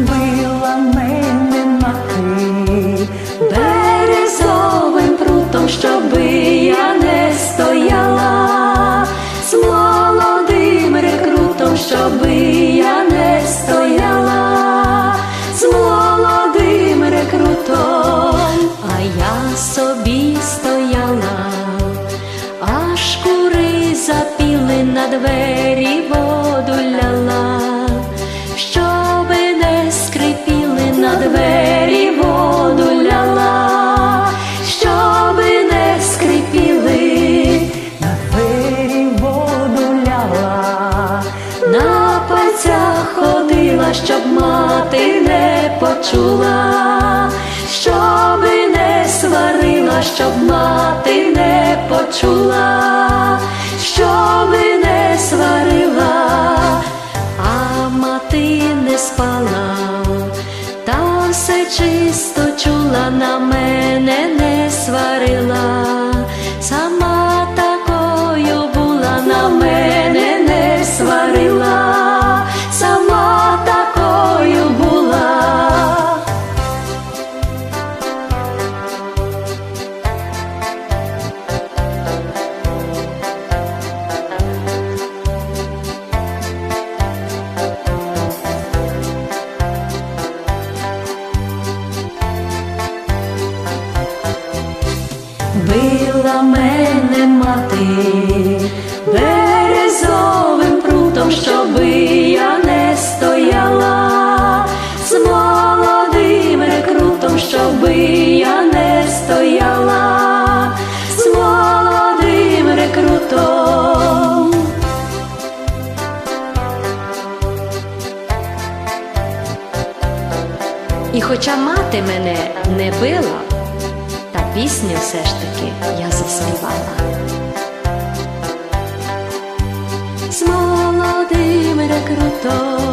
любила мене мати, березовим прутом, щоби я не стояла, з молодим рекрутом, щоби я не стояла, з молодим рекрутом, а я собі стояла, аж кури запіли на двері. Щоб мати не почула, щоби не сварила, щоб мати не почула, щоби не сварила, а мати не спала, та все чисто чула, на мати березовим прутом, щоби я не стояла, з молодим рекрутом, щоби я не стояла, з молодим рекрутом. І хоча мати мене не била, пісню все ж таки я заспівала. З молодим рекрутом